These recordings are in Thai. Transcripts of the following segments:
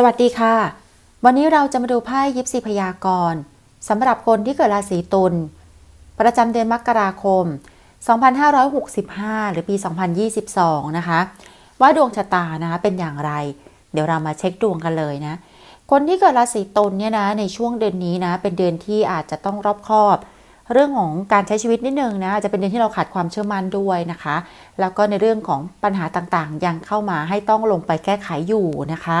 สวัสดีค่ะ วันนี้เราจะมาดูไพ่ยิปซีพยากรณ์สำหรับคนที่เกิดราศีตุลประจำเดือนมกราคม 2565 หรือปี 2022 นะคะ ว่าดวงชะตานะคะเป็นอย่างไร เดี๋ยวเรามาเช็คดวงกันเลยนะ คนที่เกิดราศีตุลเนี่ยนะในช่วงเดือนนี้นะเป็นเดือนที่อาจจะต้องรอบคอบ เรื่องของการใช้ชีวิตนิดนึงนะจะเป็นเดือนที่เราขาดความเชื่อมั่นด้วยนะคะ แล้วก็ในเรื่องของปัญหาต่างๆ ยังเข้ามาให้ต้องลงไปแก้ไขอยู่นะคะ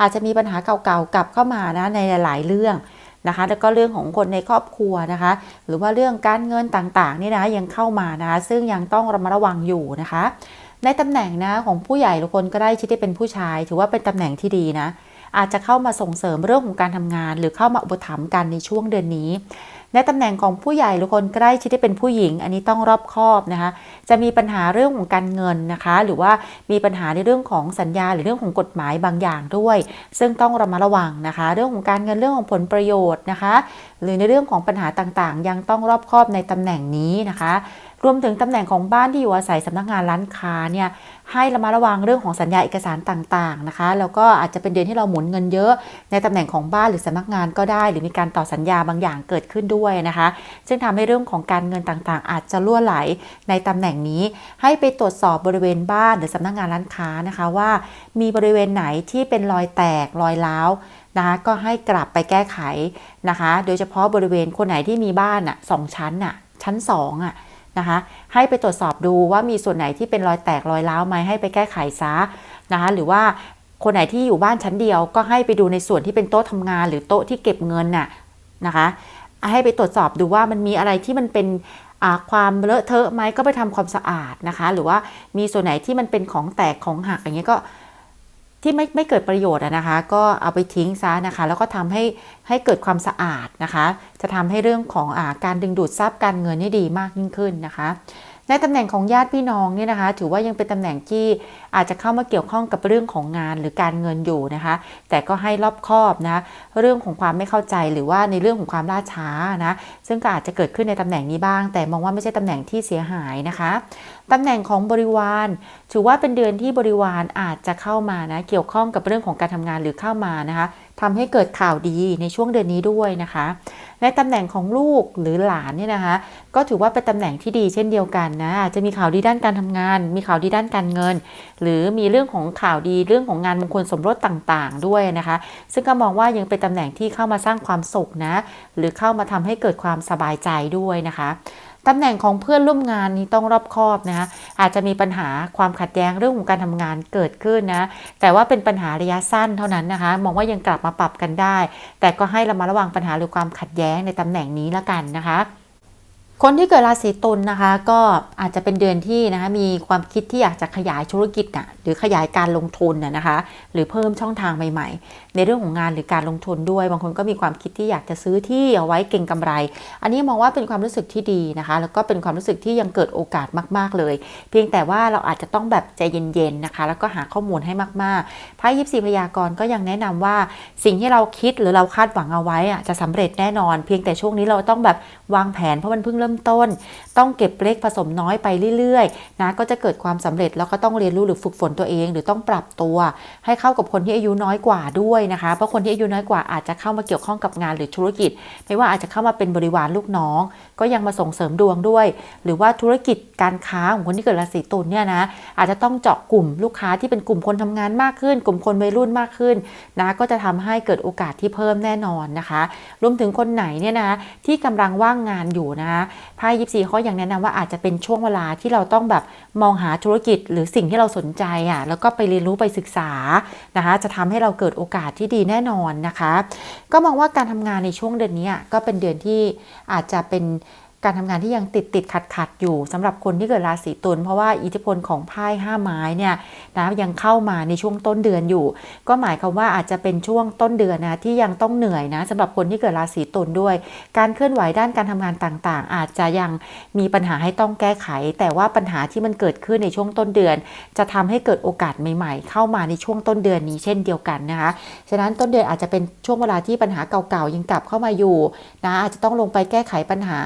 อาจจะมีปัญหาเก่าๆกลับเข้ามานะในหลาย ๆ เรื่องนะคะแล้วก็เรื่องของคนในครอบครัวนะคะ หรือว่าเรื่องการเงินต่างๆนี่นะยังเข้ามานะคะซึ่งยังต้องระมัดระวังอยู่นะคะ ในตำแหน่งนะของผู้ใหญ่หรือคนก็ได้ชิดที่เป็นผู้ชาย ถือว่าเป็นตำแหน่งที่ดีนะอาจจะเข้ามาส่งเสริมเรื่องของการทำงาน หรือเข้ามาอุปถัมภ์กันในช่วงเดือนนี้ ในตำแหน่งของผู้ใหญ่หรือคนใกล้ชิดที่เป็นผู้หญิง อันนี้ต้องรอบคอบนะคะ จะมีปัญหาเรื่องของการเงินนะคะ หรือว่ามีปัญหาในเรื่องของสัญญาหรือเรื่องของกฎหมายบางอย่างด้วย ซึ่งต้องระมัดระวังนะคะ เรื่องของการเงินเรื่องของผลประโยชน์นะคะ หรือในเรื่องของปัญหาต่างๆ ยังต้องรอบคอบในตำแหน่งนี้นะคะ รวมถึงตำแหน่งของบ้านที่อยู่อาศัยสำนักงานร้านค้าเนี่ย ให้ระมัดระวังเรื่องของสัญญาเอกสารต่างๆนะคะ แล้วก็อาจจะเป็นเดือนที่เราหมุนเงินเยอะ ในตำแหน่งของบ้านหรือสำนักงานก็ได้ หรือมีการต่อสัญญาบางอย่างเกิดขึ้นด้วยนะคะ ซึ่งทำให้เรื่องของการเงินต่างๆ อาจจะล่วไหลในตำแหน่งนี้ ให้ไปตรวจสอบบริเวณบ้านหรือสำนักงานร้านค้านะคะว่า มีบริเวณไหนที่เป็นรอยแตกรอยร้าวนะคะก็ให้กลับไปแก้ไขนะคะ โดยเฉพาะบริเวณคนไหนที่มีบ้านอะสองชั้นอะชั้นสองอะ นะคะ ให้ไปตรวจสอบดูว่ามีส่วนไหนที่เป็นรอยแตกรอยร้าวไหมให้ไปแก้ไขซะนะคะ หรือว่าคนไหนที่อยู่บ้านชั้นเดียว ก็ให้ไปดูในส่วนที่เป็นโต๊ะทำงาน หรือโต๊ะที่เก็บเงินน่ะนะคะให้ไปตรวจสอบดูว่ามันมีอะไรที่มันเป็นความเลอะเทอะไหมก็ไปทำความสะอาดนะคะ หรือว่ามีส่วนไหนที่มันเป็นของแตกของหักอย่างเงี้ยก็ ที่ไม่ไม่เกิดประโยชน์นะคะ ก็เอาไปทิ้งซะนะคะ แล้วก็ทำให้ให้เกิดความสะอาดนะคะ จะทำให้เรื่องของอาการดึงดูดทรัพย์การเงินนี่ดีมากยิ่งขึ้นนะคะ ในตำแหน่งของญาติพี่น้องเนี่ยนะคะ ถือว่ายังเป็นตำแหน่งที่อาจจะเข้ามาเกี่ยวข้องกับเรื่องของงานหรือการเงินอยู่นะคะ แต่ก็ให้รอบคอบนะเรื่องของความไม่เข้าใจหรือว่าในเรื่องของความล่าช้านะซึ่งก็อาจจะเกิดขึ้นในตำแหน่งนี้บ้าง แต่มองว่าไม่ใช่ตำแหน่งที่เสียหายนะคะตำแหน่งของบริวาร ถือว่าเป็นเดือนที่บริวารอาจจะเข้ามานะเกี่ยวข้องกับเรื่องของการทำงานหรือเข้ามานะคะ ทำให้เกิดข่าวดีในช่วงเดือนนี้ด้วยนะคะในตำแหน่งของลูกหรือหลานเนี่ยนะคะ ก็ถือว่าเป็นตำแหน่งที่ดีเช่นเดียวกันนะจะมีข่าวดีด้านการทำงาน มีข่าวดีด้านการเงิน หรือมีเรื่องของข่าวดีเรื่องของงานมงคลสมรสต่างๆ ด้วยนะคะ ซึ่งก็มองว่ายังเป็นตำแหน่งที่เข้ามาสร้างความสุขนะ หรือเข้ามาทำให้เกิดความสบายใจด้วยนะคะ ตำแหน่งของเพื่อนร่วมงานนี้ต้องรอบคอบนะคะอาจจะมีปัญหาความขัดแย้งเรื่องของการทำงานเกิดขึ้นนะ แต่ว่าเป็นปัญหาระยะสั้นเท่านั้นนะคะ มองว่ายังกลับมาปรับกันได้ แต่ก็ให้เรามาระวังปัญหาหรือความขัดแย้งในตำแหน่งนี้ละกันนะคะคนที่เกิดราศีตุลนนะคะ ก็อาจจะเป็นเดือนที่นะคะมีความคิดที่อยากจะขยายธุรกิจนะหรือขยายการลงทุนนะคะ หรือเพิ่มช่องทางใหม่ๆ ในเรื่องของงานหรือการลงทุนด้วย บางคนก็มีความคิดที่อยากจะซื้อที่เอาไว้เก่งกำไร อันนี้มองว่าเป็นความรู้สึกที่ดีนะคะ แล้วก็เป็นความรู้สึกที่ยังเกิดโอกาสมาก ๆเลย เพียงแต่ว่าเราอาจจะต้องแบบใจเย็นๆนะคะ แล้วก็หาข้อมูลให้มากๆไพ่ยิปซีพยากรณ์ก็ยังแนะนำว่าสิ่งที่เราคิดหรือเราคาดหวังเอาไว้อะจะสำเร็จแน่นอน เพียงแต่ช่วงนี้เราต้องแบบวางแผนเพราะมันเพิ่งเริ่มต้นต้องเก็บเล็กผสมน้อยไปเรื่อยๆนะก็จะเกิดความสำเร็จแล้วก็ต้องเรียนรู้หรือฝึกฝนตัวเอง หรือต้องปรับตัว ให้เข้ากับคนที่อายุน้อยกว่าด้วยนะคะ เพราะคนที่อายุน้อยกว่าอาจจะเข้ามาเกี่ยวข้องกับงานหรือธุรกิจ ไม่ว่าอาจจะเข้ามาเป็นบริวารลูกน้อง ก็ยังมาส่งเสริมดวงด้วย หรือว่าธุรกิจการค้าของคนที่เกิดราศีตุลเนี่ยนะอาจจะต้องเจาะกลุ่มลูกค้าที่เป็นกลุ่มคนทำงานมากขึ้น กลุ่มคนวัยรุ่นมากขึ้นนะก็จะทำให้เกิดโอกาสที่เพิ่มแน่นอนนะคะ รวมถึงคนไหนเนี่ยนะที่กำลังว่างงานอยู่นะไพ่ยิปซีเขาอยังแนะนำว่าอาจจะเป็นช่วงเวลาที่เราต้องแบบมองหาธุรกิจหรือสิ่งที่เราสนใจอะแล้วก็ไปเรียนรู้ไปศึกษานะคะจะทำให้เราเกิดโอกาสที่ดีแน่นอนนะคะ ก็มองว่าการทำงานในช่วงเดือนนี้ก็เป็นเดือนที่อาจจะเป็น การทำงานที่ยังติดติดขัดขัดอยู่สำหรับคนที่เกิดราศีตุลเพราะว่าอิทธิพลของไพ่ห้าไม้เนี่ยนะยังเข้ามาในช่วงต้นเดือนอยู่ ก็หมายความว่าอาจจะเป็นช่วงต้นเดือนนะที่ยังต้องเหนื่อยนะสำหรับคนที่เกิดราศีตุลด้วย การเคลื่อนไหวด้านการทำงานต่างๆ อาจจะยังมีปัญหาให้ต้องแก้ไข แต่ว่าปัญหาที่มันเกิดขึ้นในช่วงต้นเดือน จะทำให้เกิดโอกาสใหม่ๆ เข้ามาในช่วงต้นเดือนนี้เช่นเดียวกันนะคะฉะนั้นต้นเดือนอาจจะเป็นช่วงเวลาที่ปัญหาเก่าๆยังกลับเข้ามาอยู่นะอาจจะต้องลงไปแก้ไขปัญหา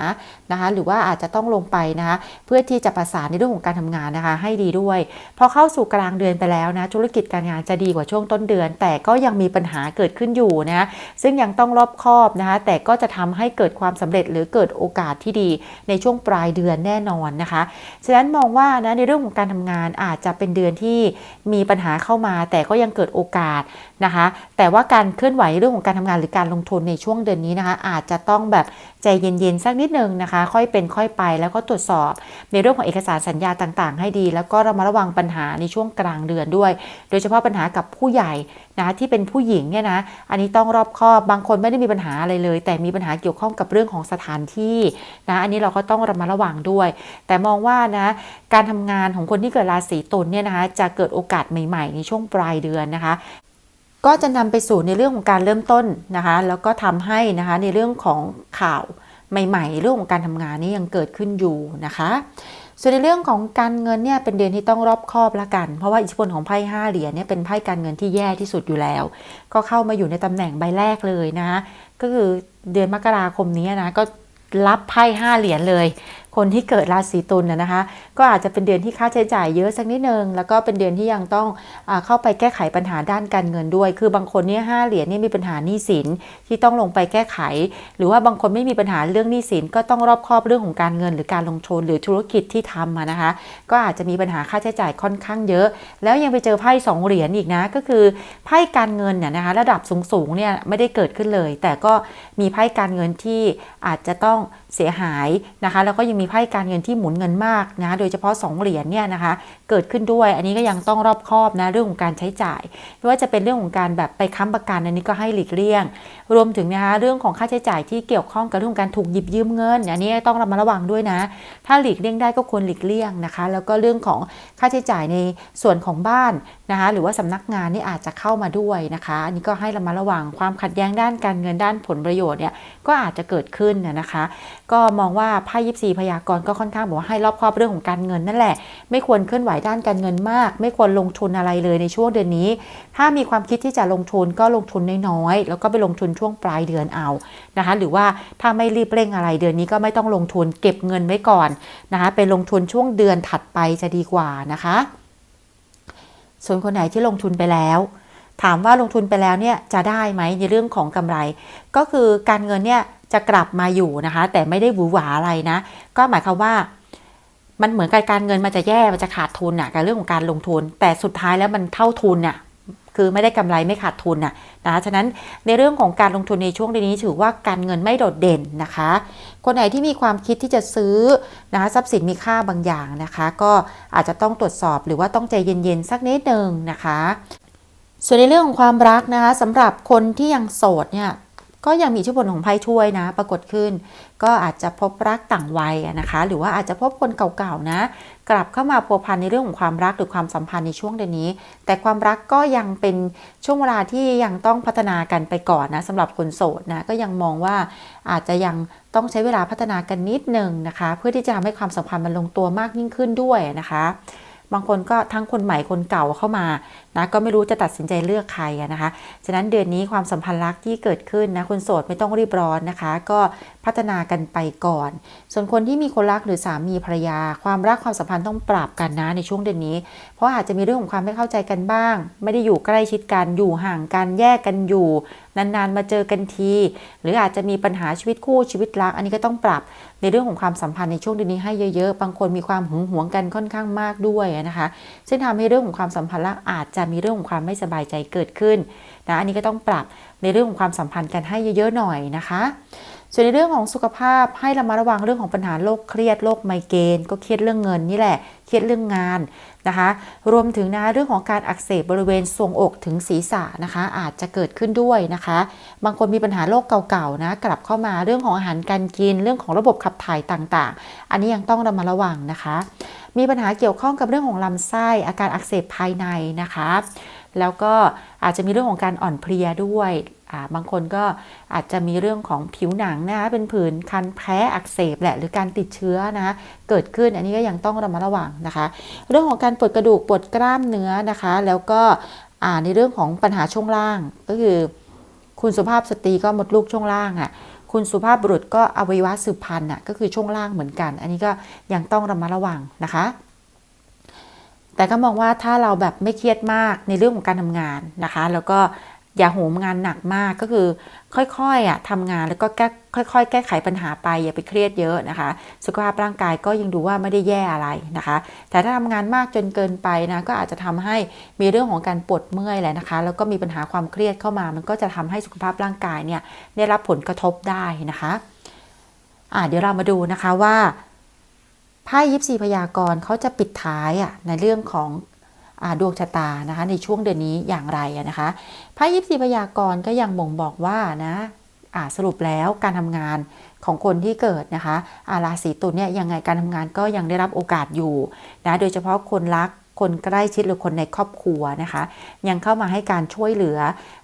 นะคะหรือว่าอาจจะต้องลงไปนะคะเพื่อที่จะประสานในเรื่องของการทำงานนะคะ ให้ดีด้วยพอเข้าสู่กลางเดือนไปแล้วนะธุรกิจการงานจะดีกว่าช่วงต้นเดือน แต่ก็ยังมีปัญหาเกิดขึ้นอยู่นะซึ่งยังต้องรอบคอบนะคะแต่ก็จะทำให้เกิดความสำเร็จหรือเกิดโอกาสที่ดีในช่วงปลายเดือนแน่นอนนะคะฉะนั้นมองว่านะในเรื่องของการทำงานอาจจะเป็นเดือนที่มีปัญหาเข้ามา แต่ก็ยังเกิดโอกาสนะคะ แต่ว่าการเคลื่อนไหวเรื่องของการทำงานหรือการลงทุนในช่วงเดือนนี้นะคะ อาจจะต้องแบบใจเย็นๆสักนิดนึงนะคะค่อยเป็นค่อยไปแล้วก็ตรวจสอบ ในเรื่องของเอกสารสัญญาต่างๆ ให้ดี แล้วก็เรามาระวังปัญหาในช่วงกลางเดือนด้วย โดยเฉพาะปัญหากับผู้ใหญ่นะที่เป็นผู้หญิงเนี่ยนะอันนี้ต้องรอบคอบบางคนไม่ได้มีปัญหาอะไรเลย แต่มีปัญหาเกี่ยวข้องกับเรื่องของสถานที่นะอันนี้เราก็ต้องระมัดระวังด้วย แต่มองว่านะการทำงานของคนที่เกิดราศีตุลเนี่ยนะคะจะเกิดโอกาสใหม่ ๆ ในช่วงปลายเดือนนะคะก็จะนำไปสู่ในเรื่องของการเริ่มต้นนะคะ แล้วก็ทำให้นะคะในเรื่องของข่าว ใหม่ ๆ เรื่องของการทำงานนี่ยังเกิดขึ้นอยู่นะคะ ส่วนในเรื่องของการเงินเนี่ยเป็นเดือนที่ต้องรอบคอบละกัน เพราะว่าอิทธิพลของไพ่ห้าเหรียญเนี่ยเป็นไพ่การเงินที่แย่ที่สุดอยู่แล้ว ก็เข้ามาอยู่ในตำแหน่งใบแรกเลยนะก็คือเดือนมกราคมนี้นะก็รับไพ่ห้าเหรียญเลย คนที่เกิดราศีตุลนนะคะ ก็อาจจะเป็นเดือนที่ค่าใช้จ่ายเยอะสักนิดนึง แล้วก็เป็นเดือนที่ยังต้องอเข้าไปแก้ไขปัญหาด้านการเงินด้วย คือบางคนเนี่ยห้าเหรียญเนี่ยมีปัญหาหนี้สินที่ต้องลงไปแก้ไข หรือว่าบางคนไม่มีปัญหาเรื่องหนี้สินก็ต้องรอบคอบเรื่องของการเงิน หรือการลงทุนหรือธุรกิจที่ทำอะนะคะ ก็อาจจะมีปัญหาค่าใช้จ่ายค่อนข้างเยอะ แล้วยังไปเจอไพ่สองเหรียญอีกนะ ก็คือไพ่การเงินเนี่ยนะคะระดับสูงๆเนี่ยไม่ได้เกิดขึ้นเลย แต่ก็มีไพ่การเงินที่อาจจะต้องเสียหายนะคะแล้วก็ยังมีไพ่การเงินที่หมุนเงินมากนะโดยเฉพาะ 2 เหรียญเนี่ยนะคะเกิดขึ้นด้วย อันนี้ก็ยังต้องรอบคอบนะเรื่องของการใช้จ่ายไม่ว่าจะเป็นเรื่องของการแบบไปค้ำประกันอันนี้ก็ให้หลีกเลี่ยง รวมถึงนะคะเรื่องของค่าใช้จ่ายที่เกี่ยวข้องกับเรื่องของการถูกหยิบยืมเงินอันนี้ต้องระมัดระวังด้วยนะ ถ้าหลีกเลี่ยงได้ก็ควรหลีกเลี่ยงนะคะ แล้วก็เรื่องของค่าใช้จ่ายในส่วนของบ้านนะคะหรือว่าสำนักงานนี่อาจจะเข้ามาด้วยนะคะอันนี้ก็ให้ระมัดระวังความขัดแย้งด้านการเงินด้านผลประโยชน์เนี่ยก็อาจจะเกิดขึ้นนะคะก็มองว่าไพ่ยิปซีพยากรณ์ก็ค่อนข้างบอกว่าให้รอบครอบเรื่องของการเงินนั่นแหละ ไม่ควรเคลื่อนไหวด้านการเงินมาก ไม่ควรลงทุนอะไรเลยในช่วงเดือนนี้ ถ้ามีความคิดที่จะลงทุนก็ลงทุนน้อยๆแล้วก็ไปลงทุนช่วงปลายเดือนเอานะคะ หรือว่าถ้าไม่รีบเร่งอะไรเดือนนี้ก็ไม่ต้องลงทุนเก็บเงินไว้ก่อนนะคะไปลงทุนช่วงเดือนถัดไปจะดีกว่านะคะ ส่วนคนไหนที่ลงทุนไปแล้ว ถามว่าลงทุนไปแล้วเนี่ยจะได้ไหมในเรื่องของกำไร ก็คือการเงินเนี่ยจะกลับมาอยู่นะคะ แต่ไม่ได้หวือหวาอะไรนะ ก็หมายความว่า มันเหมือนกับการเงินมันจะแย่มันจะขาดทุนอะกับเรื่องของการลงทุน แต่สุดท้ายแล้วมันเท่าทุนอะคือไม่ได้กำไรไม่ขาดทุนน่ะนะคะฉะนั้นในเรื่องของการลงทุนในช่วงนี้ถือว่าการเงินไม่โดดเด่นนะคะ คนไหนที่มีความคิดที่จะซื้อนะคะทรัพย์สินมีค่าบางอย่างนะคะ ก็อาจจะต้องตรวจสอบหรือว่าต้องใจเย็นๆสักนิดหนึ่งนะคะ ส่วนในเรื่องของความรักนะคะสำหรับคนที่ยังโสดเนี่ยก็ยังมีอิทธิพลของไพ่ถ้วยนะ ปรากฏขึ้น ก็อาจจะพบรักต่างวัยนะคะ หรือว่าอาจจะพบคนเก่าๆนะ กลับเข้ามาพัวพันในเรื่องของความรักหรือความสัมพันธ์ในช่วงเดือนนี้ แต่ความรักก็ยังเป็นช่วงเวลาที่ยังต้องพัฒนากันไปก่อนนะสำหรับคนโสดนะก็ยังมองว่าอาจจะยังต้องใช้เวลาพัฒนากันนิดหนึ่งนะคะ เพื่อที่จะทำให้ความสัมพันธ์มันลงตัวมากยิ่งขึ้นด้วยนะคะบางคนก็ทั้งคนใหม่คนเก่าเข้ามา นะก็ไม่รู้จะตัดสินใจเลือกใครนะคะฉะนั้นเดือนนี้ความสัมพันธ์รักที่เกิดขึ้นนะคนโสดไม่ต้องรีบร้อนนะคะ ก็พัฒนากันไปก่อน ส่วนคนที่มีคนรักหรือสามีภรรยา ความรักความสัมพันธ์ต้องปรับกันนะในช่วงเดือนนี้ เพราะอาจจะมีเรื่องของความไม่เข้าใจกันบ้าง ไม่ได้อยู่ใกล้ชิดกันอยู่ห่างกันแยกกันอยู่นานๆ มาเจอกันที หรืออาจจะมีปัญหาชีวิตคู่ชีวิตรัก อันนี้ก็ต้องปรับในเรื่องของความสัมพันธ์ในช่วงเดือนนี้ให้เยอะๆ บางคนมีความหึงหวงกันค่อนข้างมากด้วยนะคะ ซึ่งทำให้เรื่องของความสัมพันธ์รักอาจจะมีเรื่องของความไม่สบายใจเกิดขึ้นนะอันนี้ก็ต้องปรับในเรื่องของความสัมพันธ์กันให้เยอะๆหน่อยนะคะ ส่วนในเรื่องของสุขภาพให้ระมัดระวังเรื่องของปัญหาโรคเครียดโรคไมเกรนก็เครียดเรื่องเงินนี่แหละเครียดเรื่องงานนะคะ รวมถึงนะเรื่องของการอักเสบบริเวณทรวงอกถึงศีรษะนะคะ อาจจะเกิดขึ้นด้วยนะคะ บางคนมีปัญหาโรคเก่าๆนะกลับเข้ามาเรื่องของอาหารการกินเรื่องของระบบขับถ่ายต่างๆ อันนี้ยังต้องระมัดระวังนะคะ มีปัญหาเกี่ยวข้องกับเรื่องของลำไส้อาการอักเสบภายในนะคะ แล้วก็อาจจะมีเรื่องของการอ่อนเพลียด้วยบางคนก็อาจจะมีเรื่องของผิวหนังนะคะเป็นผื่นคันแพ้อักเสบแหละหรือการติดเชื้อนะเกิดขึ้นอันนี้ก็ยังต้องระมัดระวังนะคะ เรื่องของการปวดกระดูกปวดกล้ามเนื้อนะคะ แล้วก็ในเรื่องของปัญหาช่วงล่างก็คือ คุณสุภาพสตรีก็มดลูกช่วงล่างอะ่ะ คุณสุภาพบุรุษก็อวัยวะสืบพันธุ์น่ะก็คือช่วงล่างเหมือนกัน อันนี้ก็ยังต้องระมัดระวังนะคะ แต่ก็มองว่าถ้าเราแบบไม่เครียดมากในเรื่องของการทำงานนะคะ แล้วก็ อย่าโหมงานหนักมากก็คือ ค่อยๆอะทำงานแล้วก็แก้ค่อย ๆ แก้ไขปัญหาไป อย่าไปเครียดเยอะนะคะ สุขภาพร่างกายก็ยังดูว่าไม่ได้แย่อะไรนะคะ แต่ถ้าทำงานมากจนเกินไปนะก็อาจจะทำให้มีเรื่องของการปวดเมื่อยแหละนะคะ แล้วก็มีปัญหาความเครียดเข้ามา มันก็จะทำให้สุขภาพร่างกายเนี่ยได้รับผลกระทบได้นะคะอ่าเดี๋ยวเรามาดูนะคะว่าไพ่ยิปซีพยากรณ์เขาจะปิดท้ายอะในเรื่องของ ดวงชะตานะคะ ในช่วงเดือนนี้อย่างไรนะคะไพ่ยิปซีพยากรณ์ก็ยังบ่งบอกว่านะสรุปแล้วการทำงานของคนที่เกิดนะคะอาราศีตุลเนี่ยยังไงการทำงานก็ยังได้รับโอกาสอยู่นะโดยเฉพาะคนรักคนใกล้ชิดหรือคนในครอบครัวนะคะ ยังเข้ามาให้การช่วยเหลือ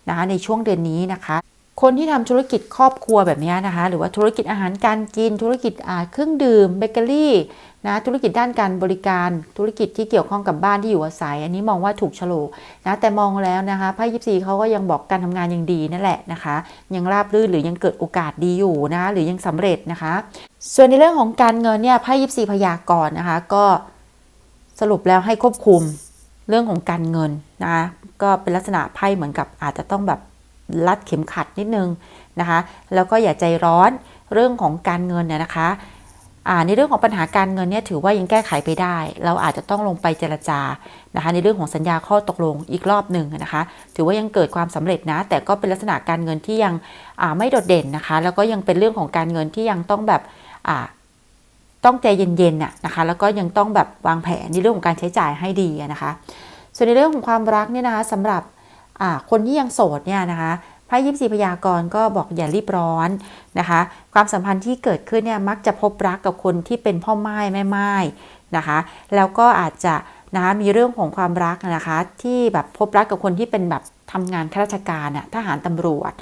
นะคะในช่วงเดือนนี้นะคะ คนที่ทำธุรกิจครอบครัวแบบนี้นะคะ หรือว่าธุรกิจอาหารการกิน ธุรกิจเครื่องดื่มเบเกอรี่นะธุรกิจด้านการบริการธุรกิจที่เกี่ยวข้องกับบ้านที่อยู่อาศัย อันนี้มองว่าถูกโฉลกนะแต่มองแล้วนะคะไพ่ยิปซีเขาก็ยังบอกการทำงานยังดีนั่นแหละนะคะ ยังราบรื่นหรือยังเกิดโอกาสดีอยู่นะหรือยังสำเร็จนะคะ ส่วนในเรื่องของการเงินเนี่ยไพ่ยิปซีพยากรณ์นะคะ ก็สรุปแล้วให้ควบคุมเรื่องของการเงินนะก็เป็นลักษณะไพ่เหมือนกับอาจจะต้องแบบ รัดเข็มขัดนิดนึงนะคะ แล้วก็อย่าใจร้อนเรื่องของการเงินเนี่ยนะคะในเรื่องของปัญหาการเงินเนี่ยถือว่ายังแก้ไขไปได้ เราอาจจะต้องลงไปเจรจานะคะ ในเรื่องของสัญญาข้อตกลงอีกรอบหนึ่งนะคะ ถือว่ายังเกิดความสำเร็จนะ แต่ก็เป็นลักษณะการเงินที่ยังไม่โดดเด่นนะคะ แล้วก็ยังเป็นเรื่องของการเงินที่ยังต้องแบบต้องใจเย็นๆน่ะนะคะ แล้วก็ยังต้องแบบวางแผนในเรื่องของการใช้จ่ายให้ดีนะคะ ส่วนในเรื่องของความรักเนี่ยนะคะสำหรับ คนที่ยังโสดเนี่ยนะคะไพ่ยิปซีพยากรก็บอกอย่ารีบร้อนนะคะ ความสัมพันธ์ที่เกิดขึ้นเนี่ยมักจะพบรักกับคนที่เป็นพ่อไม้แม่ไม้นะคะ แล้วก็อาจจะนะะมีเรื่องของความรักนะคะที่แบบพบรักกับคนที่เป็นแบบทำงานข้าราชการอะทหารตำรวจ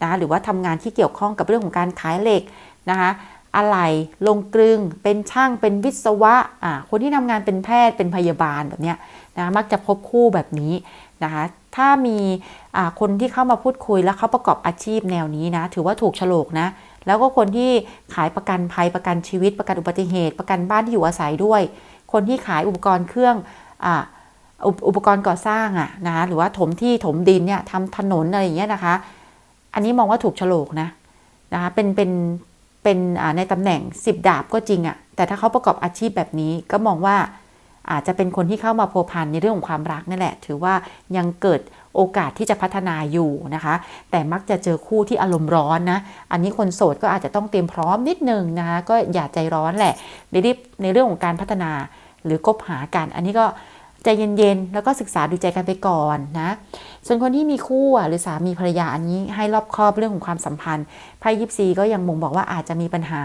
นะะหรือว่าทำงานที่เกี่ยวข้องกับเรื่องของการขายเหล็กนะคะ อะไรลงกลึง เป็นช่างเป็นวิศวะอ่าคนที่ทำงานเป็นแพทย์เป็นพยาบาลแบบเนี้ยนะมักจะพบคู่แบบนี้นะคะถ้ามีอ่าคนที่เข้ามาพูดคุยแล้วเขาประกอบอาชีพแนวนี้นะ ถือว่าถูกโฉลกนะ แล้วก็คนที่ขายประกันภัยประกันชีวิตประกันอุบัติเหตุ ประกันบ้านที่อยู่อาศัยด้วย คนที่ขายอุปกรณ์เครื่องอ่าอุปกรณ์ก่อสร้างอะนะคะหรือว่าถมที่ถมดินเนี่ยทำถนนอะไรอย่างเงี้ยนะคะ อันนี้มองว่าถูกโฉลกนะนะคะเป็นเป็น เป็นในตำแหน่ง 10 ดาบก็จริงอะแต่ถ้าเขาประกอบอาชีพแบบนี้ก็มองว่าอาจจะเป็นคนที่เข้ามาโพพันในเรื่องของความรักนั่นแหละ ถือว่ายังเกิดโอกาสที่จะพัฒนาอยู่นะคะ แต่มักจะเจอคู่ที่อารมณ์ร้อนนะ อันนี้คนโสดก็อาจจะต้องเตรียมพร้อมนิดนึงนะคะ ก็อย่าใจร้อนแหละรีบในเรื่องของการพัฒนาหรือคบหากัน อันนี้ก็ ใจเย็นๆ แล้วก็ศึกษาดูใจกันไปก่อนนะ ส่วนคนที่มีคู่หรือสามีภรรยาอันนี้ให้รอบคอบเรื่องของความสัมพันธ์ไพ่ยิปซีก็ยังมงบอกว่าอาจจะมีปัญหา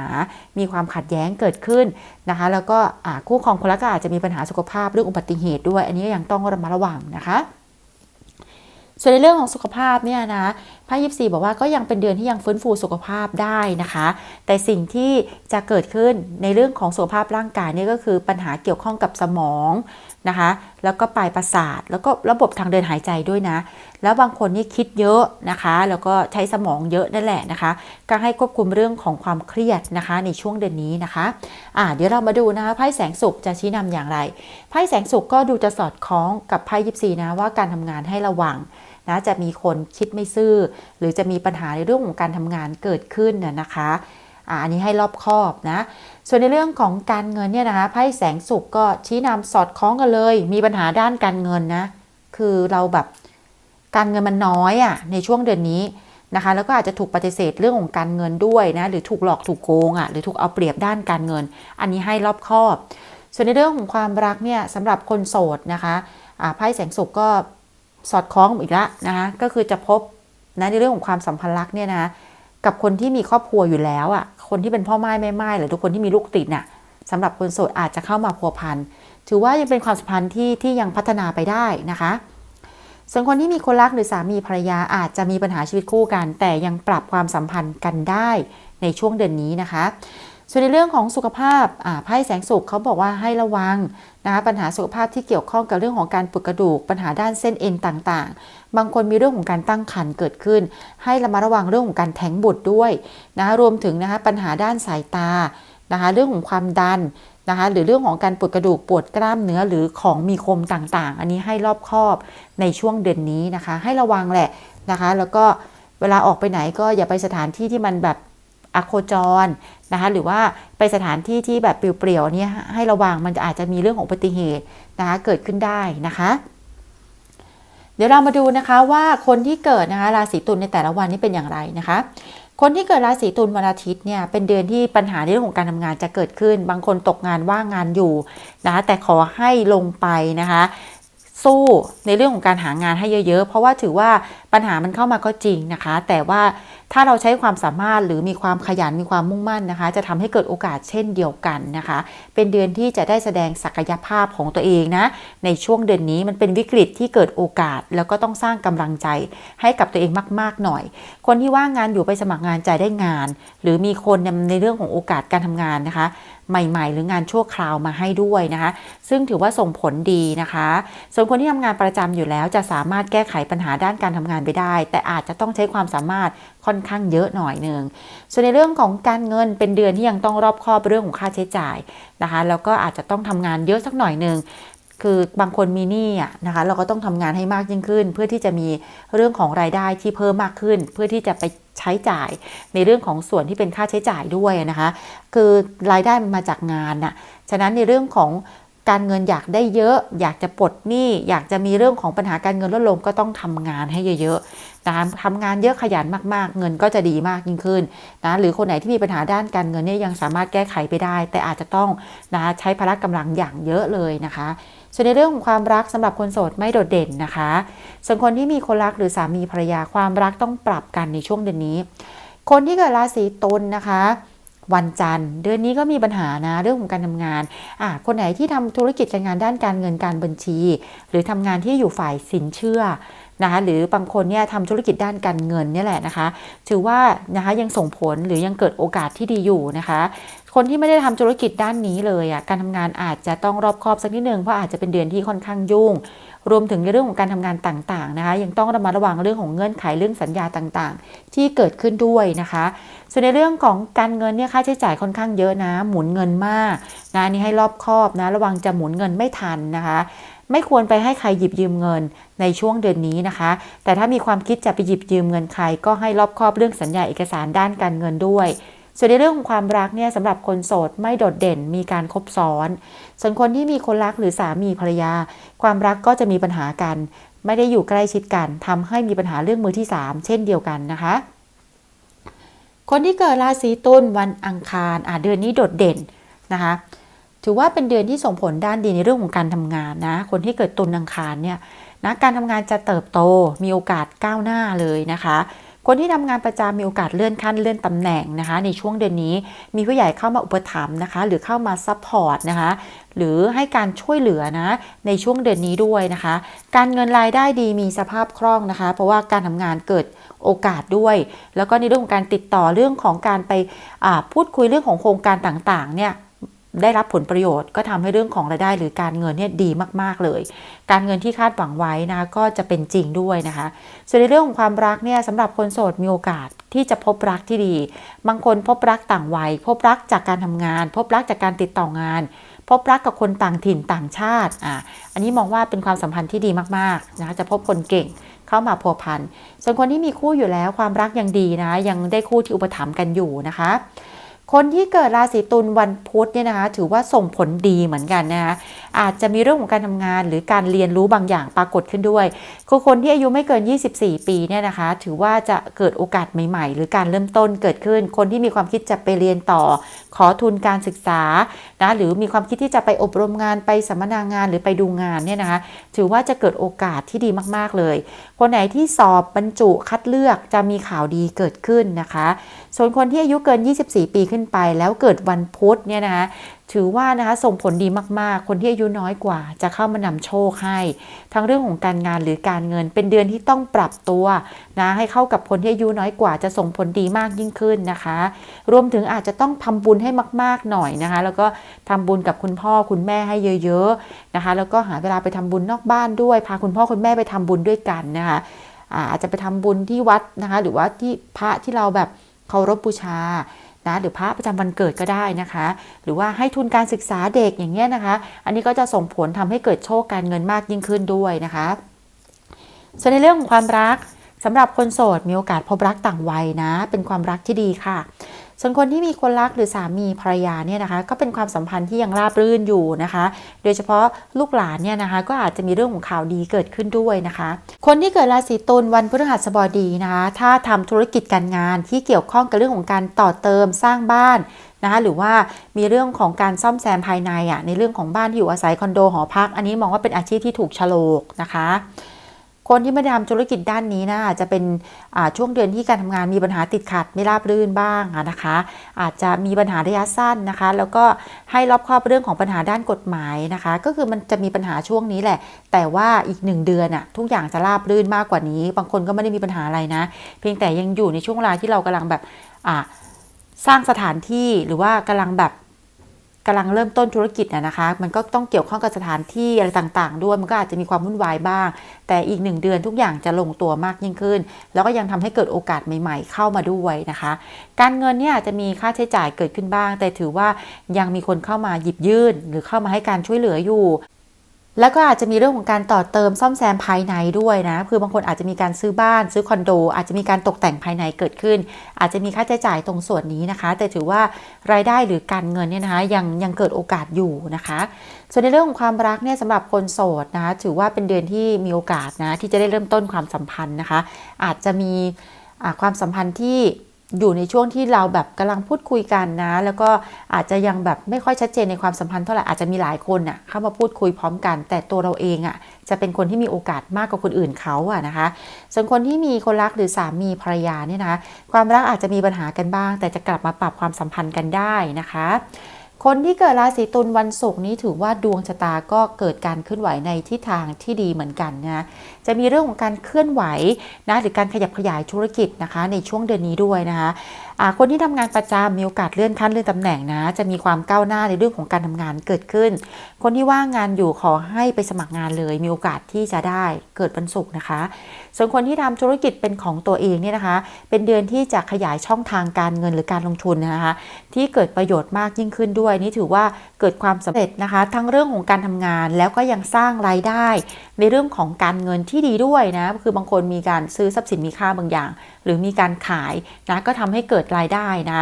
มีความขัดแย้งเกิดขึ้นนะคะ แล้วก็คู่ครองคนละก็อาจจะมีปัญหาสุขภาพเรื่องอุบัติเหตุด้วย อันนี้ยังต้องระมัดระวังนะคะส่วนในเรื่องของสุขภาพเนี่ยนะไพ่ยิปซีบอกว่าก็ยังเป็นเดือนที่ยังฟื้นฟูสุขภาพได้นะคะ แต่สิ่งที่จะเกิดขึ้นในเรื่องของสุขภาพร่างกายนี่ก็คือปัญหาเกี่ยวข้องกับสมอง นะคะ แล้วก็ปลายประสาท แล้วก็ระบบทางเดินหายใจด้วยนะ แล้วบางคนนี่คิดเยอะนะคะ แล้วก็ใช้สมองเยอะนั่นแหละนะคะ ก็ให้ควบคุมเรื่องของความเครียดนะคะ ในช่วงเดือนนี้นะคะอ่าเดี๋ยวเรามาดูนะคะไพ่แสงสุขจะชี้นำอย่างไรไพ่แสงสุขก็ดูจะสอดคล้องกับไพ่ยิปซีนะว่าการทำงานให้ระวังนะจะมีคนคิดไม่ซื่อ หรือจะมีปัญหาในเรื่องของการทำงานเกิดขึ้นนะคะ อันนี้ให้รอบคอบนะ ส่วนในเรื่องของการเงินเนี่ยนะคะไพ่แสงสุกก็ชี้นำสอดคล้องกันเลย มีปัญหาด้านการเงินนะ คือเราแบบการเงินมันน้อยอะ่ะในช่วงเดือนนี้นะคะ แล้วก็อาจจะถูกปฏิเสธเรื่องของการเงินด้วยนะ หรือถูกหลอกถูกโกงอะ่ะหรือถูกเอาเปรียบด้านการเงิน อันนี้ให้รอบคอบ ส่วนในเรื่องของความรักเนี่ยสำหรับคนโสดนะคะไพ่แสงสุกก็สอดคล้องอีกแล้วนะคะก็คือจะพบนะในเรื่องของความสัมพันธ์รักเนี่ยนะกับคนที่มีครอบครัวอยู่แล้วอะ่ะ คนที่เป็นพ่อไม้แม่ไม้หรือทุกคนที่มีลูกติดน่ะสำหรับคนโสดอาจจะเข้ามาพัวพันถือว่ายังเป็นความสัมพันธ์ที่ที่ยังพัฒนาไปได้นะคะ ส่วนคนที่มีคนรักหรือสามีภรรยาอาจจะมีปัญหาชีวิตคู่กัน แต่ยังปรับความสัมพันธ์กันได้ในช่วงเดือนนี้นะคะ ส่วนในเรื่องของสุขภาพอ่าไพ่แสงสุขเขาบอกว่าให้ระวังนะคะปัญหาสุขภาพที่เกี่ยวข้องกับเรื่องของการปวดกระดูก ปัญหาด้านเส้นเอ็นต่าง บางคนมีเรื่องของการตั้งครรภ์เกิดขึ้น ให้ระมัดระวังเรื่องของการแท้งบุตรด้วยนะคะรวมถึงนะคะปัญหาด้านสายตานะคะเรื่องของความดันนะคะหรือเรื่องของการปวดกระดูกปวดกล้ามเนื้อหรือของมีคมต่างๆ อันนี้ให้รอบคอบในช่วงเดือนนี้นะคะ ให้ระวังแหละนะคะ แล้วก็เวลาออกไปไหนก็อย่าไปสถานที่ที่มันแบบอโคจรนะคะหรือว่าไปสถานที่ที่แบบเปลี่ยวๆนี่ให้ระวังมันอาจจะมีเรื่องของอุบัติเหตุนะคะเกิดขึ้นได้นะคะ เดี๋ยวเรามาดูนะคะว่าคนที่เกิดนะคะราศีตุลในแต่ละวันนี้เป็นอย่างไรนะคะ คนที่เกิดราศีตุลวันอาทิตย์เนี่ยเป็นเดือนที่ปัญหาในเรื่องของการทำงานจะเกิดขึ้น บางคนตกงานว่างงานอยู่นะคะแต่ขอให้ลงไปนะคะ สู้ในเรื่องของการหางานให้เยอะ ๆ เพราะว่าถือว่าปัญหามันเข้ามาก็จริงนะคะ แต่ว่าถ้าเราใช้ความสามารถหรือมีความขยันมีความมุ่งมั่นนะคะ จะทำให้เกิดโอกาสเช่นเดียวกันนะคะ เป็นเดือนที่จะได้แสดงศักยภาพของตัวเองนะ ในช่วงเดือนนี้มันเป็นวิกฤตที่เกิดโอกาส แล้วก็ต้องสร้างกำลังใจให้กับตัวเองมาก ๆ หน่อย คนที่ว่างงานอยู่ไปสมัครงานใจได้งาน หรือมีคนในเรื่องของโอกาสการทำงานนะคะ ใหม่ๆ หรืองานชั่วคราวมาให้ด้วยนะคะ ซึ่งถือว่าส่งผลดีนะคะ ส่วนคนที่ทำงานประจำอยู่แล้วจะสามารถแก้ไขปัญหาด้านการทำงานไปได้ แต่อาจจะต้องใช้ความสามารถค่อนข้างเยอะหน่อยหนึ่งส่วนในเรื่องของการเงินเป็นเดือนที่ยังต้องรอบคอบเรื่องของค่าใช้จ่ายนะคะ แล้วก็อาจจะต้องทำงานเยอะสักหน่อยหนึ่ง คือบางคนมีหนี้อะนะคะ เราก็ต้องทำงานให้มากยิ่งขึ้น เพื่อที่จะมีเรื่องของรายได้ที่เพิ่มมากขึ้น เพื่อที่จะไปใช้จ่ายในเรื่องของส่วนที่เป็นค่าใช้จ่ายด้วยนะคะ คือรายได้มันมาจากงานน่ะฉะนั้นในเรื่องของการเงินอยากได้เยอะ อยากจะปลดหนี้อยากจะมีเรื่องของปัญหาการเงินลดลงก็ต้องทำงานให้เยอะๆนะคะทำงานเยอะขยันมากๆ เงินก็จะดีมากยิ่งขึ้นนะหรือคนไหนที่มีปัญหาด้านการเงินเนี่ยยังสามารถแก้ไขไปได้ แต่อาจจะต้องนะใช้พละกำลังอย่างเยอะเลยนะคะ ส่วนในเรื่องของความรักสำหรับคนโสดไม่โดดเด่นนะคะ ส่วนคนที่มีคนรักหรือสามีภรรยาความรักต้องปรับกันในช่วงเดือนนี้ คนที่เกิดราศีตุลนะคะ วันจันทร์ เดือนนี้ก็มีปัญหานะเรื่องของการทำงานอะคนไหนที่ทำธุรกิจการงานด้านการเงินการบัญชี หรือทำงานที่อยู่ฝ่ายสินเชื่อ นะคะหรือบางคนเนี่ยทำธุรกิจด้านการเงินเนี่ยแหละนะคะ ถือว่านะคะยังส่งผลหรือยังเกิดโอกาสที่ดีอยู่นะคะคนที่ไม่ได้ทำธุรกิจด้านนี้เลยอะ การทำงานอาจจะต้องรอบคอบสักนิดนึงเพราะอาจจะเป็นเดือนที่ค่อนข้างยุ่ง รวมถึงในเรื่องของการทำงานต่างๆนะคะ ยังต้องระมัดระวังเรื่องของเงื่อนไขเรื่องสัญญาต่างๆ ที่เกิดขึ้นด้วยนะคะ ส่วนในเรื่องของการเงินเนี่ยค่าใช้จ่ายค่อนข้างเยอะนะ หมุนเงินมากนะอันนี่ให้รอบคอบนะ ระวังจะหมุนเงินไม่ทันนะคะ ไม่ควรไปให้ใครหยิบยืมเงินในช่วงเดือนนี้นะคะ แต่ถ้ามีความคิดจะไปหยิบยืมเงินใคร ก็ให้รอบคอบเรื่องสัญญาเอกสารด้านการเงินด้วย ส่วนในเรื่องของความรักเนี่ยสำหรับคนโสดไม่โดดเด่นมีการคบซ้อน ส่วนคนที่มีคนรักหรือสามีภรรยา ความรักก็จะมีปัญหากัน ไม่ได้อยู่ใกล้ชิดกันทำให้มีปัญหาเรื่องมือที่ 3 เช่นเดียวกันนะคะ คนที่เกิดราศีตุลวันอังคารอ่าเดือนนี้โดดเด่นนะคะ ถือว่าเป็นเดือนที่ส่งผลด้านดีในเรื่องของการทำงานนะ คนที่เกิดตุลอังคารเนี่ยนะการทำงานจะเติบโตมีโอกาสก้าวหน้าเลยนะคะ คนที่ทำงานประจำมีโอกาสเลื่อนขั้นเลื่อนตำแหน่งนะคะ ในช่วงเดือนนี้มีผู้ใหญ่เข้ามาอุปถัมภ์นะคะ หรือเข้ามาซัพพอร์ตนะคะหรือให้การช่วยเหลือนะในช่วงเดือนนี้ด้วยนะคะ การเงินรายได้ดีมีสภาพคล่องนะคะ เพราะว่าการทำงานเกิดโอกาสด้วย แล้วก็ในเรื่องของการติดต่อเรื่องของการไปพูดคุยเรื่องของโครงการต่างๆเนี่ย ได้รับผลประโยชน์ ก็ทำให้เรื่องของรายได้หรือการเงินเนี่ยดีมาก ๆ เลย การเงินที่คาดหวังไว้นะก็จะเป็นจริงด้วยนะคะ ส่วนในเรื่องของความรักเนี่ยสำหรับคนโสดมีโอกาสที่จะพบรักที่ดี บางคนพบรักต่างวัย พบรักจากการทำงาน พบรักจากการติดต่องาน พบรักกับคนต่างถิ่นต่างชาติอะอันนี้มองว่าเป็นความสัมพันธ์ที่ดีมากๆนะคะจะพบคนเก่งเข้ามาพัวพันส่วนคนที่มีคู่อยู่แล้วความรักยังดีนะ ยังได้คู่ที่อุปถัมภ์กันอยู่นะคะ คนที่เกิดราศีตุลวันพุธเนี่ยนะคะถือว่าส่งผลดีเหมือนกันนะคะ อาจจะมีเรื่องของการทำงาน หรือการเรียนรู้บางอย่างปรากฏขึ้นด้วยคือคนที่อายุไม่เกิน 24 ปีเนี่ยนะคะ ถือว่าจะเกิดโอกาสใหม่ ๆ หรือการเริ่มต้นเกิดขึ้น คนที่มีความคิดจะไปเรียนต่อ ขอทุนการศึกษานะหรือมีความคิดที่จะไปอบรมงานไปสัมมนางานหรือไปดูงานเนี่ยนะคะ ถือว่าจะเกิดโอกาสที่ดีมาก ๆ เลย คนไหนที่สอบบรรจุคัดเลือกจะมีข่าวดีเกิดขึ้นนะคะ ส่วนคนที่อายุเกิน 24 ปีขึ้นไป แล้วเกิดวันพุธเนี่ยนะคะ ถือว่านะคะส่งผลดีมากๆ คนที่อายุน้อยกว่า จะเข้ามานำโชคให้ ทั้งเรื่องของการงานหรือการเงิน เป็นเดือนที่ต้องปรับตัวนะให้เข้ากับคนที่อายุน้อยกว่า จะส่งผลดีมากยิ่งขึ้นนะคะ รวมถึงอาจจะต้องทำบุญให้มาก ๆหน่อยนะคะ แล้วก็ทำบุญกับคุณพ่อคุณแม่ให้เยอะๆนะคะ แล้วก็หาเวลาไปทำบุญนอกบ้านด้วย พาคุณพ่อคุณแม่ไปทำบุญด้วยกันนะคะอาอาจจะไปทำบุญที่วัดนะคะ หรือว่าที่พระที่เราแบบเคารพบูชา นะหรือพระประจำวันเกิดก็ได้นะคะ หรือว่าให้ทุนการศึกษาเด็กอย่างเงี้ยนะคะ อันนี้ก็จะส่งผลทำให้เกิดโชคการเงินมากยิ่งขึ้นด้วยนะคะ ส่วนในเรื่องของความรักสำหรับคนโสดมีโอกาสพบรักต่างวัยนะ เป็นความรักที่ดีค่ะ ส่วนคนที่มีคนรักหรือสามีภรรยาเนี่ยนะคะก็เป็นความสัมพันธ์ที่ยังราบรื่นอยู่นะคะ โดยเฉพาะลูกหลานเนี่ยนะคะก็อาจจะมีเรื่องของข่าวดีเกิดขึ้นด้วยนะคะ คนที่เกิดราศีตุลวันพฤหัสบดีนะคะ ถ้าทำธุรกิจการงานที่เกี่ยวข้องกับเรื่องของการต่อเติมสร้างบ้านนะคะหรือว่ามีเรื่องของการซ่อมแซมภายในอะในเรื่องของบ้านที่อยู่อาศัยคอนโดหอพัก อันนี้มองว่าเป็นอาชีพที่ถูกฉลกนะคะ คนที่ไม่ได้ทำธุรกิจด้านนี้นะอาจจะเป็นช่วงเดือนที่การทำงานมีปัญหาติดขัดไม่ราบรื่นบ้างนะคะ อาจจะมีปัญหาระยะสั้นนะคะ แล้วก็ให้รอบครอบเรื่องของปัญหาด้านกฎหมายนะคะ ก็คือมันจะมีปัญหาช่วงนี้แหละ แต่ว่าอีกหนึ่งเดือนอะทุกอย่างจะราบรื่นมากกว่านี้ บางคนก็ไม่ได้มีปัญหาอะไรนะ เพียงแต่ยังอยู่ในช่วงเวลาที่เรากำลังแบบสร้างสถานที่หรือว่ากำลังแบบ กำลังเริ่มต้นธุรกิจน่ยนะคะ มันก็ต้องเกี่ยวข้องกับสถานที่อะไรต่างๆ ด้วยมันก็อาจจะมีความวุ่นวายบ้าง แต่อีกหนึ่งเดือนทุกอย่างจะลงตัวมากยิ่งขึ้น แล้วก็ยังทำให้เกิดโอกาสใหม่ๆ เข้ามาด้วยนะคะ การเงินเนี่ยจจะมีค่าใช้จ่ายเกิดขึ้นบ้าง แต่ถือว่ายังมีคนเข้ามาหยิบยื่น หรือเข้ามาให้การช่วยเหลืออยู่ แล้วก็อาจจะมีเรื่องของการต่อเติมซ่อมแซมภายในด้วยนะ คือบางคนอาจจะมีการซื้อบ้าน ซื้อคอนโด อาจจะมีการตกแต่งภายในเกิดขึ้น อาจจะมีค่าใช้จ่ายตรงส่วนนี้นะคะ แต่ถือว่ารายได้หรือการเงินเนี่ยนะคะยังยังเกิดโอกาสอยู่นะคะ ส่วนในเรื่องของความรักเนี่ยสำหรับคนโสดนะคะถือว่าเป็นเดือนที่มีโอกาสนะที่จะได้เริ่มต้นความสัมพันธ์นะคะ อาจจะมีความสัมพันธ์ที่ อยู่ในช่วงที่เราแบบกำลังพูดคุยกันนะ แล้วก็อาจจะยังแบบไม่ค่อยชัดเจนในความสัมพันธ์เท่าไหร่อาจจะมีหลายคนน่ะเข้ามาพูดคุยพร้อมกัน แต่ตัวเราเองอะ่ะจะเป็นคนที่มีโอกาสมากกว่าคนอื่นเขาอะนะคะส่วนคนที่มีคนรักหรือสามีภรรยาเนี่ยนะความรักอาจจะมีปัญหากันบ้าง แต่จะกลับมาปรับความสัมพันธ์กันได้นะคะคนที่เกิดราศีตุลวันศุกร์นี้ถือว่าดวงชะตาก็เกิดการเคลื่อนไหวในทิศทางที่ดีเหมือนกันนะ จะมีเรื่องของการเคลื่อนไหวนะหรือการขยับขยายธุรกิจนะคะ ในช่วงเดือนนี้ด้วยนะคะคนที่ทำงานประจำมีโอกาสเลื่อนขั้นเลื่อนตำแหน่งนะ จะมีความก้าวหน้าในเรื่องของการทำงานเกิดขึ้น คนที่ว่างงานอยู่ขอให้ไปสมัครงานเลย มีโอกาสที่จะได้เกิดวันศุกร์นะคะ ส่วนคนที่ทำธุรกิจเป็นของตัวเองเนี่ยนะคะ เป็นเดือนที่จะขยายช่องทางการเงินหรือการลงทุนนะคะ ที่เกิดประโยชน์มากยิ่งขึ้นด้วยนี่ถือว่าเกิดความสำเร็จนะคะ ทั้งเรื่องของการทำงานแล้วก็ยังสร้างรายได้ในเรื่องของการเงินที่ดีด้วยนะ คือบางคนมีการซื้อทรัพย์สินมีค่าบางอย่าง หรือมีการขายนะก็ทำให้เกิดรายได้นะ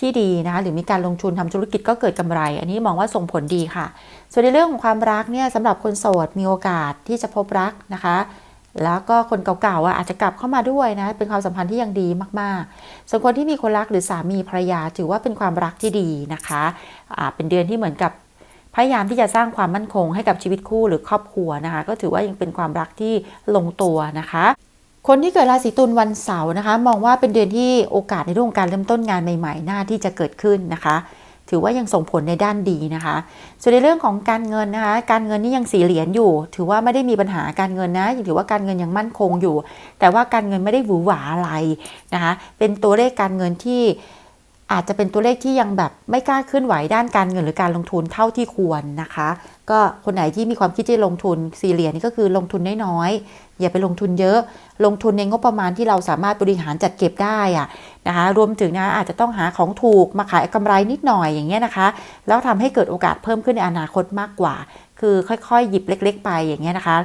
ที่ดีนะคะหรือมีการลงทุนทำธุรกิจก็เกิดกำไร อันนี้มองว่าส่งผลดีค่ะ ส่วนในเรื่องของความรักเนี่ยสำหรับคนโสดมีโอกาสที่จะพบรักนะคะ แล้วก็คนเก่าๆอะอาจจะกลับเข้ามาด้วยนะ เป็นความสัมพันธ์ที่ยังดีมากๆส่วนคนที่มีคนรักหรือสามีภรรยาถือว่าเป็นความรักที่ดีนะคะะเป็นเดือนที่เหมือนกับ พยายามที่จะสร้างความมั่นคงให้กับชีวิตคู่หรือครอบครัวนะคะ ก็ถือว่ายังเป็นความรักที่ลงตัวนะคะ คนที่เกิดราศีตุลวันเสาร์นะคะ มองว่าเป็นเดือนที่โอกาสในเรื่องการเริ่มต้นงานใหม่ๆ หน้าที่จะเกิดขึ้นนะคะ ถือว่ายังส่งผลในด้านดีนะคะ ส่วนในเรื่องของการเงินนะคะ การเงินนี่ยังสีเหรียญอยู่ ถือว่าไม่ได้มีปัญหาการเงินนะถือว่าการเงินยังมั่นคงอยู่ แต่ว่าการเงินไม่ได้หวือหวาอะไรนะคะ เป็นตัวเลขการเงินที่ อาจจะเป็นตัวเลขที่ยังแบบไม่กล้าเคลื่อนไหวด้านการเงินหรือการลงทุนเท่าที่ควรนะคะ ก็คนไหนที่มีความคิดที่ลงทุนสี่เหรียญนี่ก็คือลงทุนน้อยๆอย่าไปลงทุนเยอะ ลงทุนในงบประมาณที่เราสามารถบริหารจัดเก็บได้อะนะคะรวมถึงนะอาจจะต้องหาของถูกมาขายกำไรนิดหน่อยอย่างเงี้ยนะคะ แล้วทำให้เกิดโอกาสเพิ่มขึ้นในอนาคตมากกว่า คือค่อยๆ หยิบเล็ก ๆ ไปอย่างเงี้ยนะคะ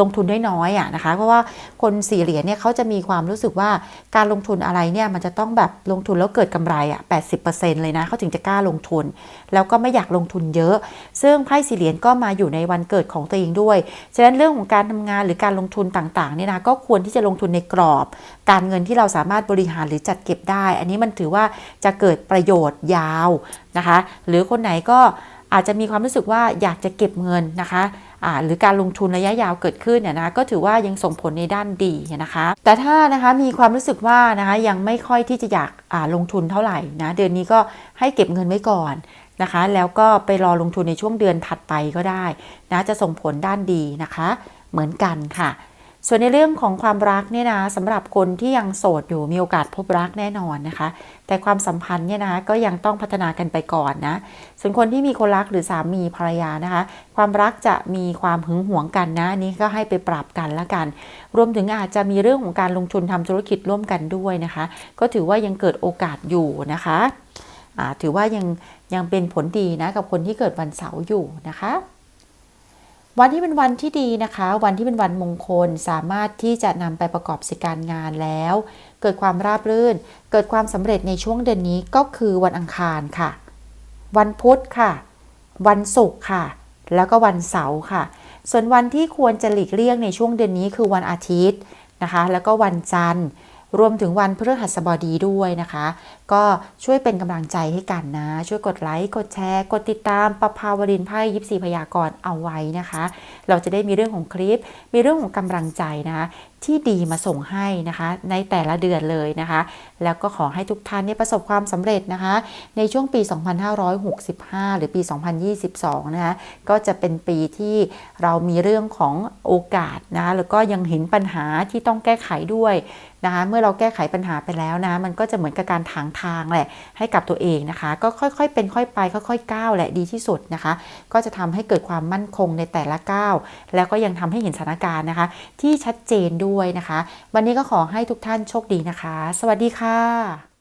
ลงทุนน้อยๆอะนะคะ เพราะว่าคนสี่เหรียญเนี่ยเขาจะมีความรู้สึกว่าการลงทุนอะไรเนี่ยมันจะต้องแบบลงทุนแล้วเกิดกำไรอะ80%เลยนะเขาถึงจะกล้าลงทุน แล้วก็ไม่อยากลงทุนเยอะ ซึ่งไพ่สี่เหรียญก็มาอยู่ในวันเกิดของตัวเองด้วยฉะนั้นเรื่องของการทำงานหรือการลงทุนต่างๆเนี่ยนะก็ควรที่จะลงทุนในกรอบ การเงินที่เราสามารถบริหารหรือจัดเก็บได้ อันนี้มันถือว่าจะเกิดประโยชน์ยาวนะคะ หรือคนไหนก็อาจจะมีความรู้สึกว่าอยากจะเก็บเงินนะคะ หรือการลงทุนระยะยาวเกิดขึ้นเนี่ยนะก็ถือว่ายังส่งผลในด้านดีนะคะ แต่ถ้านะคะมีความรู้สึกว่านะคะยังไม่ค่อยที่จะอยากาลงทุนเท่าไหร่นะเดือนนี้ก็ให้เก็บเงินไว้ก่อนนะคะ แล้วก็ไปรอลงทุนในช่วงเดือนถัดไปก็ได้นะจะส่งผลด้านดีนะคะ เหมือนกันค่ะ ส่วนในเรื่องของความรักเนี่ยนะสำหรับคนที่ยังโสดอยู่มีโอกาสพบรักแน่นอนนะคะ แต่ความสัมพันธ์เนี่ยนะก็ยังต้องพัฒนากันไปก่อนนะ ส่วนคนที่มีคนรักหรือสามีภรรยานะคะ ความรักจะมีความหึงหวงกันนะนี้ก็ให้ไปปรับกันละกัน รวมถึงอาจจะมีเรื่องของการลงทุนทำธุรกิจร่วมกันด้วยนะคะ ก็ถือว่ายังเกิดโอกาสอยู่นะคะถือว่ายังยังเป็นผลดีนะกับคนที่เกิดวันเสาร์อยู่นะคะ วันที่เป็นวันที่ดีนะคะ วันที่เป็นวันมงคลสามารถที่จะนำไปประกอบกิการงานแล้ว เกิดความราบรื่น เกิดความสำเร็จในช่วงเดือนนี้ก็คือวันอังคารค่ะ วันพุธค่ะ วันศุกร์ค่ะ แล้วก็วันเสาร์ค่ะ ส่วนวันที่ควรจะหลีกเลี่ยงในช่วงเดือนนี้คือวันอาทิตย์นะคะ แล้วก็วันจันทร์ รวมถึงวันพฤหัสบดีด้วยนะคะ ก็ช่วยเป็นกำลังใจให้กันนะ ช่วยกดไลค์ กดแชร์ กดติดตามประภาวรินไพ่ยิปซีพยากรเอาไว้นะคะ เราจะได้มีเรื่องของคลิป มีเรื่องของกำลังใจนะคะที่ดีมาส่งให้นะคะ ในแต่ละเดือนเลยนะคะ แล้วก็ขอให้ทุกท่านเนี่ยประสบความสำเร็จนะคะ ในช่วงปี 2565 หรือปี 2022 นะคะ ก็จะเป็นปีที่เรามีเรื่องของโอกาสนะคะแล้วก็ยังเห็นปัญหาที่ต้องแก้ไขด้วยนะคะเมื่อเราแก้ไขปัญหาไปแล้วนะ มันก็จะเหมือนกับการถางทางแหละให้กับตัวเองนะคะ ก็ค่อยๆ เป็นค่อยไป ค่อยๆก้าวแหละดีที่สุดนะคะ ก็จะทำให้เกิดความมั่นคงในแต่ละก้าวแล้วก็ยังทำให้เห็นสถานการณ์นะคะ ที่ชัดเจนด้วยด้วยนะคะ วันนี้ก็ขอให้ทุกท่านโชคดีนะคะ สวัสดีค่ะ